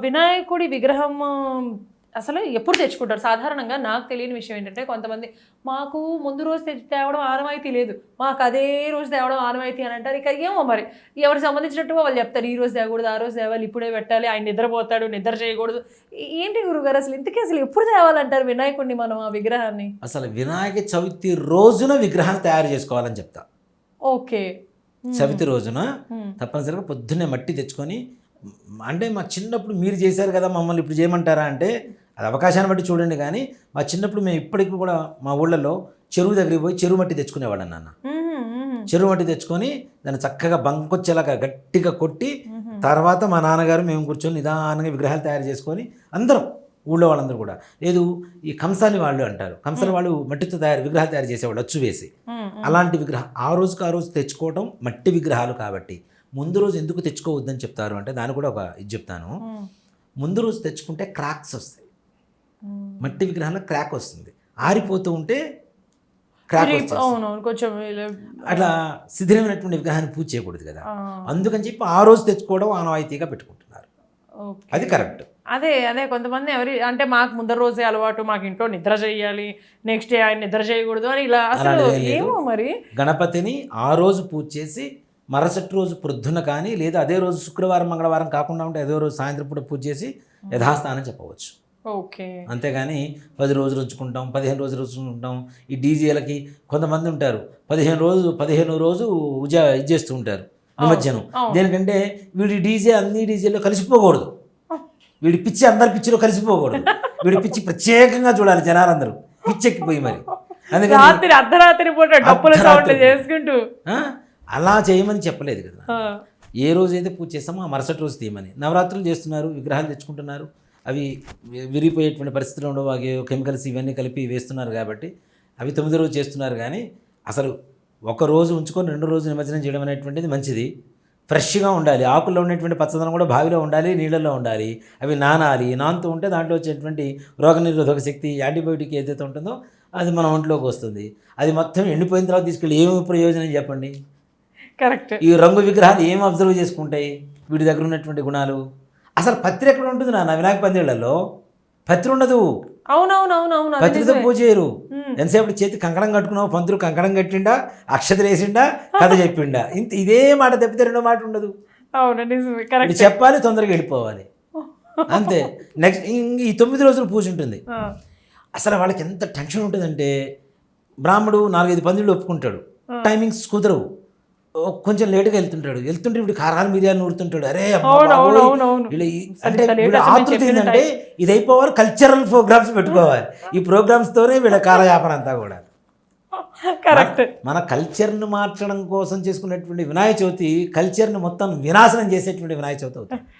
వినాయకుడి విగ్రహం అసలు ఎప్పుడు తెచ్చుకుంటారు? సాధారణంగా నాకు తెలియని విషయం ఏంటంటే కొంతమంది మాకు ముందు రోజు తెచ్చి తేవడం ఆనవాయితీ లేదు. మాకు అదే రోజు తేవడం ఆనవాయితీ అని అంటారు. ఇక ఏమో మరి. ఎవరికి సంబంధించినట్టుగా వాళ్ళు చెప్తారు ఈ రోజు తేకూడదు ఆ రోజు తేవాలి ఇప్పుడే పెట్టాలి ఆయన నిద్రపోతాడు నిద్ర చేయకూడదు. ఏంటి గురుగారు అసలు? ఇంతకీ అసలు ఎప్పుడు తేవాలంటారు వినాయకుడిని మనం ఆ విగ్రహాన్ని? అసలు వినాయక చవితి రోజున విగ్రహాన్ని తయారు చేసుకోవాలని చెప్తా. ఓకే. చవితి రోజున. తప్పనిసరిగా పొద్దున్నే మట్టి తెచ్చుకొని అంటే మా చిన్నప్పుడు మీరు చేశారు కదా మమ్మల్ని ఇప్పుడు చేయమంటారా అంటే అది అవకాశాన్ని బట్టి చూడండి కానీ మా చిన్నప్పుడు మేము ఇప్పటికి కూడా మా ఊళ్ళలో చెరువు దగ్గరికి పోయి చెరువు మట్టి తెచ్చుకునేవాళ్ళం నాన్న. చెరువు మట్టి తెచ్చుకొని దాన్ని చక్కగా బంకొచ్చేలాగా గట్టిగా కొట్టి. తర్వాత మా నాన్నగారు మేము కూర్చొని నిదానంగా విగ్రహాలు తయారు చేసుకొని అందరం ఊళ్ళో వాళ్ళందరూ కూడా. లేదు ఈ కంసాలి వాళ్ళు అంటారు. కంసాలి వాళ్ళు మట్టితో తయారు విగ్రహాలు తయారు చేసేవాళ్ళు అచ్చు వేసి. అలాంటి విగ్రహం ఆ రోజుకి ఆ రోజు తెచ్చుకోవటం మట్టి విగ్రహాలు కాబట్టి. ముందు రోజు ఎందుకు తెచ్చుకోవద్దని చెప్తారు అంటే దాని కూడా ఒక ఇది చెప్తాను. ముందు రోజు తెచ్చుకుంటే క్రాక్స్ వస్తాయి. మట్టి విగ్రహాల్లో క్రాక్ వస్తుంది. ఆరిపోతూ ఉంటే క్రాక్ కొంచెం అట్లా శిథిలమైనటువంటి విగ్రహాన్ని పూజ చేయకూడదు కదా. అందుకని చెప్పి ఆ రోజు తెచ్చుకోవడం ఆనవాయితీగా పెట్టుకుంటున్నారు. అది కరెక్ట్. అదే అదే కొంతమంది ఎవరి అంటే మాకు ముందర రోజే అలవాటు మాకు ఇంట్లో నిద్ర చేయాలి నెక్స్ట్ డే ఆయన నిద్ర చేయకూడదు అని ఇలా అసలు. ఏమో మరి. గణపతిని ఆ రోజు పూజ చేసి మరుసటి రోజు ప్రొద్దున కానీ లేదా అదే రోజు శుక్రవారం మంగళవారం కాకుండా ఉంటే అదే రోజు సాయంత్రం పూట పూజ చేసి యథాస్థానం చెప్పవచ్చు. ఓకే. అంతేగాని పది రోజులు ఉంచుకుంటాం పదిహేను రోజులు ఉంచుకుంటాం. ఈ డీజేలకి కొంతమంది ఉంటారు. పదిహేను రోజు పదిహేను రోజు ఉజ ఇది చేస్తూ ఉంటారు. నిమజ్జనం. దేనికంటే వీడి డీజే అన్ని డీజేలో కలిసిపోకూడదు. వీడి పిచ్చి అందరి పిచ్చిలో కలిసిపోకూడదు. వీడి పిచ్చి ప్రత్యేకంగా చూడాలి జనాలందరూ. పిచ్చెక్కిపోయి మరి. అందుకని రాత్రి అర్ధరాత్రి పూట డప్పుల. చేసుకుంటూ. అలా చేయమని చెప్పలేదు కదా. ఏ రోజైతే పూజ చేస్తామో ఆ మరుసటి రోజు తీయమని. నవరాత్రులు చేస్తున్నారు విగ్రహాలు తెచ్చుకుంటున్నారు. అవి విరిగిపోయేటువంటి పరిస్థితులు ఉండవు అవి కెమికల్స్ ఇవన్నీ కలిపి వేస్తున్నారు కాబట్టి అవి తొమ్మిది రోజు చేస్తున్నారు కానీ అసలు ఒక రోజు ఉంచుకొని రెండు రోజు నిమజ్జనం చేయడం అనేటువంటిది మంచిది. ఫ్రెష్గా ఉండాలి. ఆకుల్లో ఉన్నటువంటి పచ్చదనం కూడా బావిలో ఉండాలి నీళ్ళల్లో ఉండాలి. అవి నానాలి. నానుతూ ఉంటే దాంట్లో వచ్చేటువంటి రోగనిరోధక శక్తి యాంటీబయోటిక్ ఏదైతే ఉంటుందో అది మన ఒంట్లోకి వస్తుంది. అది మొత్తం ఎండిపోయిన తర్వాత తీసుకెళ్ళి ఏమి ప్రయోజనం చెప్పండి? కరెక్ట్. ఈ రంగు విగ్రహాలు ఏం అబ్జర్వ్ చేసుకుంటాయి? వీడి దగ్గర ఉన్నటువంటి గుణాలు? అసలు పత్రి ఎక్కడ ఉంటుంది నా వినాయక పందిళ్ళలో పత్రి ఉండదు. అవునవునవునవును పత్రితో. పూజ చేయరు. ఎంతసేపు చేతి కంకణం కట్టుకున్నావు పంతులు కంకణం కట్టిండా అక్షతలు వేసిండా కథ చెప్పిండా? ఇంత ఇదే మాట తప్పితే రెండో మాట ఉండదు. అవును నిజమే. ఇది కరెక్ట్. చెప్పాలి తొందరగా వెళ్ళిపోవాలి. అంతే. నెక్స్ట్ ఈ తొమ్మిది రోజులు పూజ ఉంటుంది. అసలు వాళ్ళకి ఎంత టెన్షన్ ఉంటుందంటే బ్రాహ్మడు నాలుగైదు పందిళ్ళు ఒప్పుకుంటాడు. టైమింగ్స్ కుదరవు. కొంచెం లేటుగా వెళ్తుంటాడు. వెళ్తుంటే ఇప్పుడు కారాలు మిరియాలు నూరుతుంటాడు అరే అంటే ఆతృత ఏంటంటే ఇది అయిపోవాలి కల్చరల్ ప్రోగ్రామ్స్ పెట్టుకోవాలి. ఈ programs తోనే వీళ్ళ కాలయాపన అంతా కూడా. కరెక్ట్. మన కల్చర్ను మార్చడం కోసం చేసుకునేటువంటి వినాయక చవితి కల్చర్ని మొత్తం వినాశనం చేసేటువంటి వినాయక చవితి అవుతుంది.